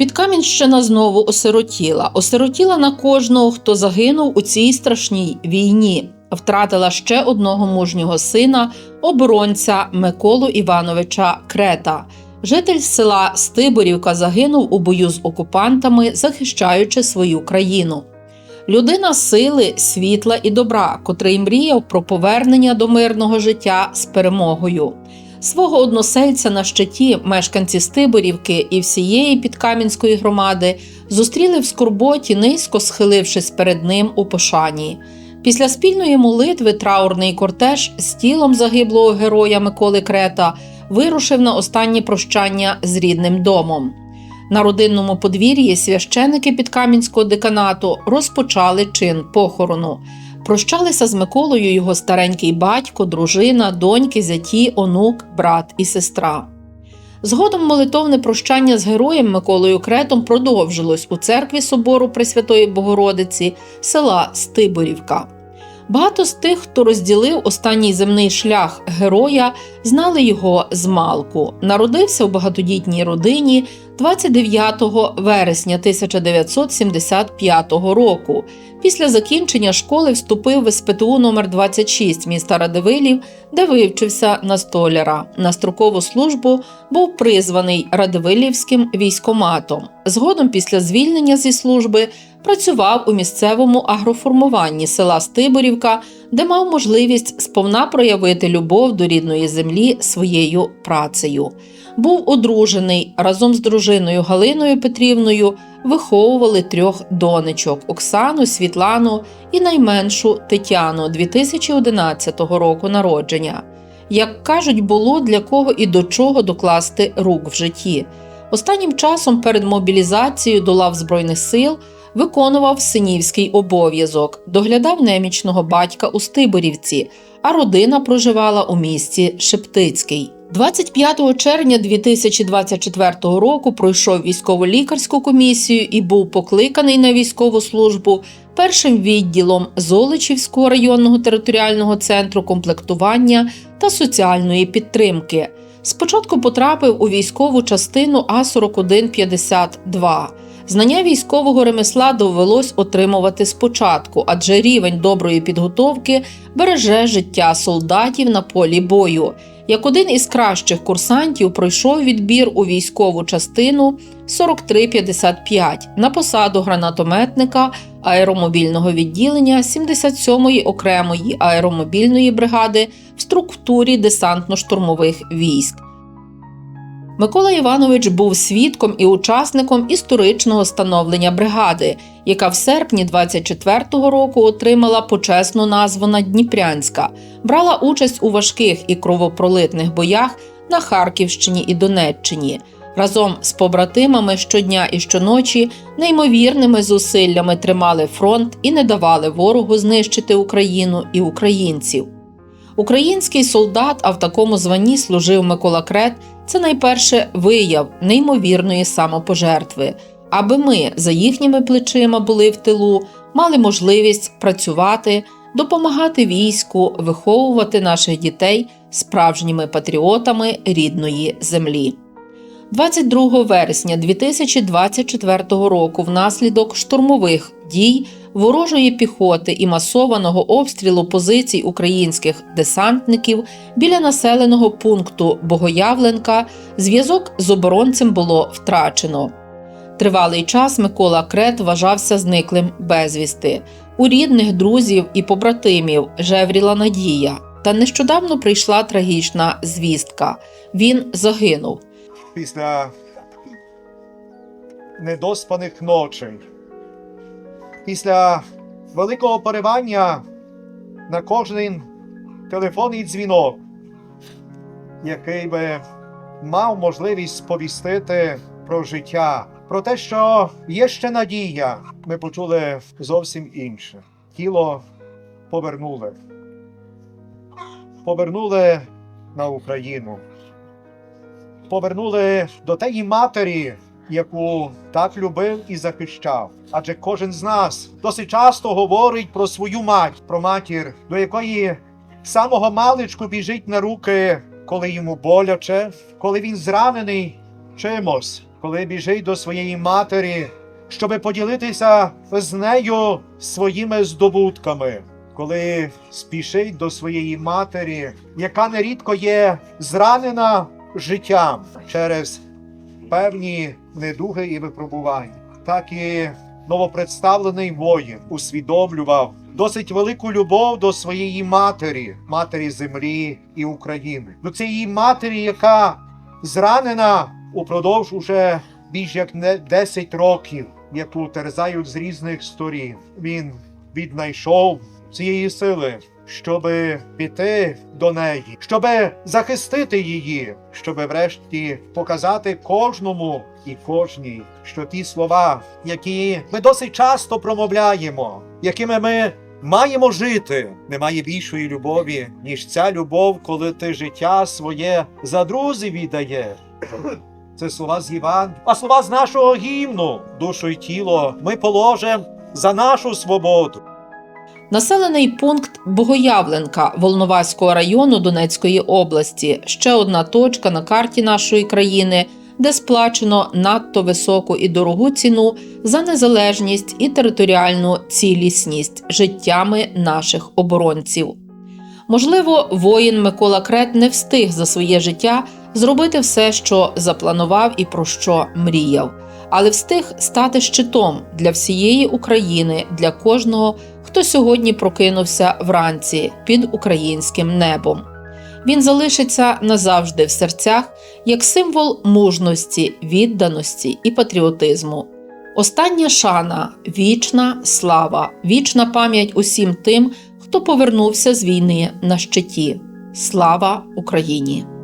Підкам'янщина знову осиротіла. Осиротіла на кожного, хто загинув у цій страшній війні. Втратила ще одного мужнього сина, оборонця Миколу Івановича Крета. Житель села Стиборівка загинув у бою з окупантами, захищаючи свою країну. Людина сили, світла і добра, котрий мріяв про повернення до мирного життя з перемогою. Свого односельця на щиті мешканці Стиборівки і всієї підкам'янської громади зустріли в скорботі, низько схилившись перед ним у пошані. Після спільної молитви траурний кортеж з тілом загиблого героя Миколи Крета вирушив на останнє прощання з рідним домом. На родинному подвір'ї священики підкам'янського деканату розпочали чин похорону. Прощалися з Миколою його старенький батько, дружина, доньки, зяті, онук, брат і сестра. Згодом молитовне прощання з героєм Миколою Кретом продовжилось у церкві собору Пресвятої Богородиці села Стиборівка. Багато з тих, хто розділив останній земний шлях героя, знали його з малку. Народився в багатодітній родині 29 вересня 1975 року. Після закінчення школи вступив в СПТУ номер 26 міста Радивилів, де вивчився на столяра. На строкову службу був призваний Радивилівським військоматом. Згодом, після звільнення зі служби, працював у місцевому агроформуванні села Стиборівка, де мав можливість сповна проявити любов до рідної землі своєю працею. Був одружений разом з дружиною Галиною Петрівною. Виховували трьох донечок Оксану, Світлану і найменшу Тетяну 2011 року народження. Як кажуть, було для кого і до чого докласти рук в житті. Останнім часом перед мобілізацією до лав Збройних сил виконував синівський обов'язок, доглядав немічного батька у Стиборівці, а родина проживала у місті Шептицький. 25 червня 2024 року пройшов військово-лікарську комісію і був покликаний на військову службу першим відділом Золочівського районного територіального центру комплектування та соціальної підтримки. Спочатку потрапив у військову частину А4152. Знання військового ремесла довелось отримувати спочатку, адже рівень доброї підготовки береже життя солдатів на полі бою. Як один із кращих курсантів пройшов відбір у військову частину 4355 на посаду гранатометника аеромобільного відділення 77-ї окремої аеромобільної бригади в структурі десантно-штурмових військ. Микола Іванович був свідком і учасником історичного становлення бригади, яка в серпні 24-го року отримала почесну назву Надніпрянська, брала участь у важких і кровопролитних боях на Харківщині і Донеччині. Разом з побратимами щодня і щоночі неймовірними зусиллями тримали фронт і не давали ворогу знищити Україну і українців. Український солдат, а в такому званні служив Микола Крет, це найперше вияв неймовірної самопожертви, аби ми за їхніми плечима були в тилу, мали можливість працювати, допомагати війську, виховувати наших дітей справжніми патріотами рідної землі. 22 вересня 2024 року, внаслідок штурмових дій ворожої піхоти і масованого обстрілу позицій українських десантників біля населеного пункту Богоявленка зв'язок з оборонцем було втрачено. Тривалий час Микола Крет вважався зниклим безвісти. У рідних друзів і побратимів жевріла надія. Та нещодавно прийшла трагічна звістка. Він загинув. після недоспаних ночей, після великого поривання на кожен телефонний дзвінок, який би мав можливість сповістити про життя, про те, що є ще надія, ми почули зовсім інше. Тіло повернули. Повернули на Україну повернули до тієї матері, яку так любив і захищав. Адже кожен з нас досить часто говорить про свою мать, про матір, до якої самого маличку біжить на руки, коли йому боляче, коли він зранений чимось. коли біжить до своєї матері, щоби поділитися з нею своїми здобутками, коли спішить до своєї матері, яка нерідко є зранена життям через певні недуги і випробування, так і новопредставлений воїн усвідомлював досить велику любов до своєї матері, матері землі і України, до цієї матері, яка зранена упродовж уже більш як не 10 років, яку терзають з різних сторін. Він віднайшов цієї сили, щоб піти до неї, щоб захистити її, щоб врешті показати кожному і кожній, що ті слова, які ми досить часто промовляємо, якими ми маємо жити, немає більшої любові, ніж ця любов, коли ти життя своє за друзів віддаєш. Це слова з Іван, а слова з нашого гімну, душу й тіло ми положимо за нашу свободу. Населений пункт Богоявленка Волноваського району Донецької області ще одна точка на карті нашої країни, де сплачено надто високу і дорогу ціну за незалежність і територіальну цілісність життями наших оборонців. Можливо, воїн Микола Крет не встиг за своє життя зробити все, що запланував і про що мріяв, але встиг стати щитом для всієї України, для кожного, хто сьогодні прокинувся вранці під українським небом. Він залишиться назавжди в серцях як символ мужності, відданості і патріотизму. Остання шана, вічна слава, вічна пам'ять усім тим, хто повернувся з війни на щиті. Слава Україні!